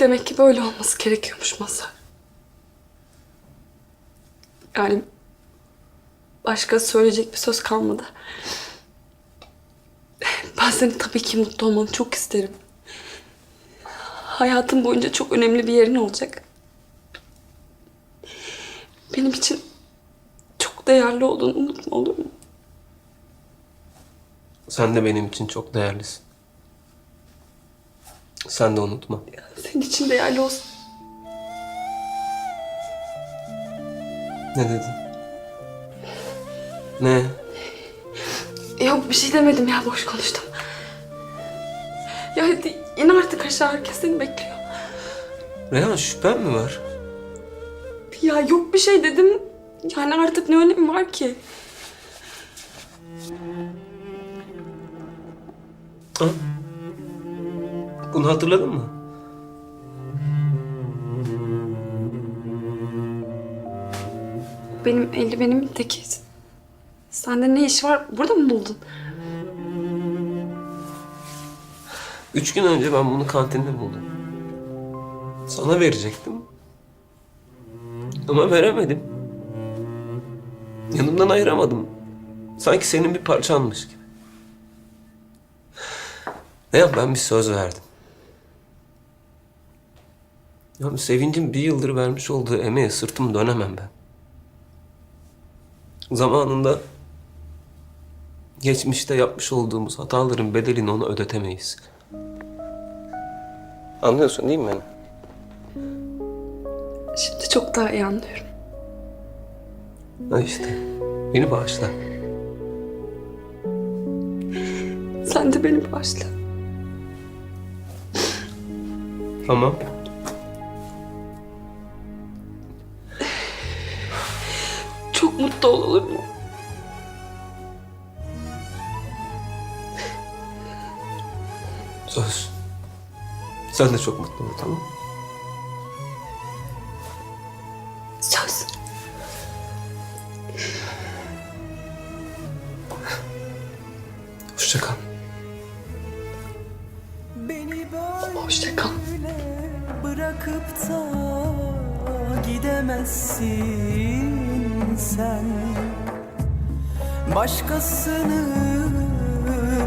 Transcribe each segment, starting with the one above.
Demek ki böyle olması gerekiyormuş Mazhar. Yani başka söyleyecek bir söz kalmadı. Ben senin tabii ki mutlu olmanı çok isterim. Hayatım boyunca çok önemli bir yerin olacak. Benim için çok değerli olduğunu unutma olur mu? Sen de benim için çok değerlisin. Sen de unutma. Senin için değerli olsun. Ne dedin? Ne? Yok bir şey demedim ya boş konuştum. Ya hadi in artık aşağı herkes seni bekliyor. Reyhan şüphen mi var? Ya yok bir şey dedim. Yani artık ne önemi var ki? Ha? Bunu hatırladın mı? Benim eldivenimin teki. Sende ne iş var? Burada mı buldun? Üç gün önce ben bunu kantinde buldum. Sana verecektim. Ama veremedim. Yanımdan ayıramadım. Sanki senin bir parçanmış gibi. Ne yap ben bir söz verdim. Ya Sevincin bir yıldır vermiş olduğu emeğe sırtımı dönemem ben. Zamanında geçmişte yapmış olduğumuz hataların bedelini ona ödetemeyiz. Anlıyorsun değil mi beni? Şimdi çok daha iyi anlıyorum. Ha işte. Beni bağışla. Sen de beni bağışla. Tamam. Çok mutlu ol olur mu? Söz. Sen de çok mutlu ol tamam mı? Söz. Hoşça kal. Beni böyle Hoşça kal. bırakıp da gidemezsin sen. Başkasını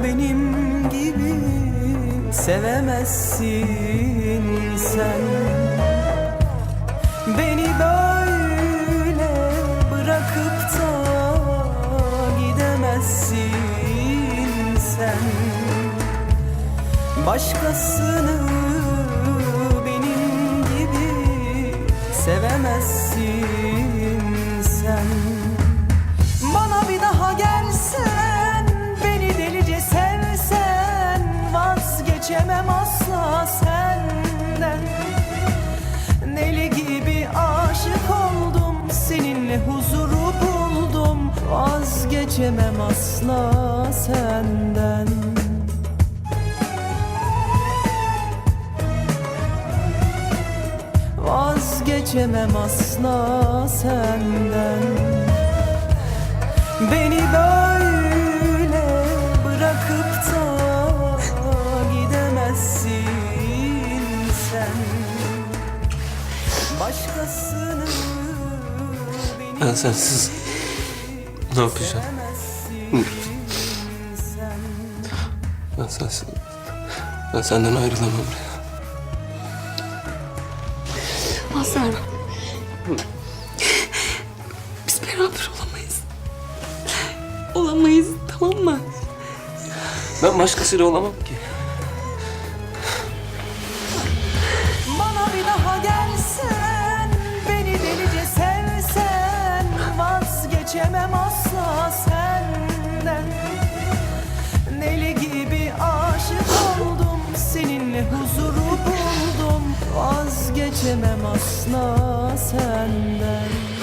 benim gibi sevemezsin sen. Beni böyle bırakıp da gidemezsin sen. Başkasını Seninle huzuru buldum Vazgeçemem asla senden. Vazgeçemem asla senden. Beni böyle bırakıp da gidemezsin sen. Başkasını Ben sensiz ne yapacağım? Ben sensiz. Ben senden ayrılamam Reyhan. Mazhar. Biz beraber olamayız. Olamayız tamam mı? Ben başkasıyla olamam ki. Asla senden. Deli gibi aşık oldum Seninle huzuru buldum. Vazgeçemem asla senden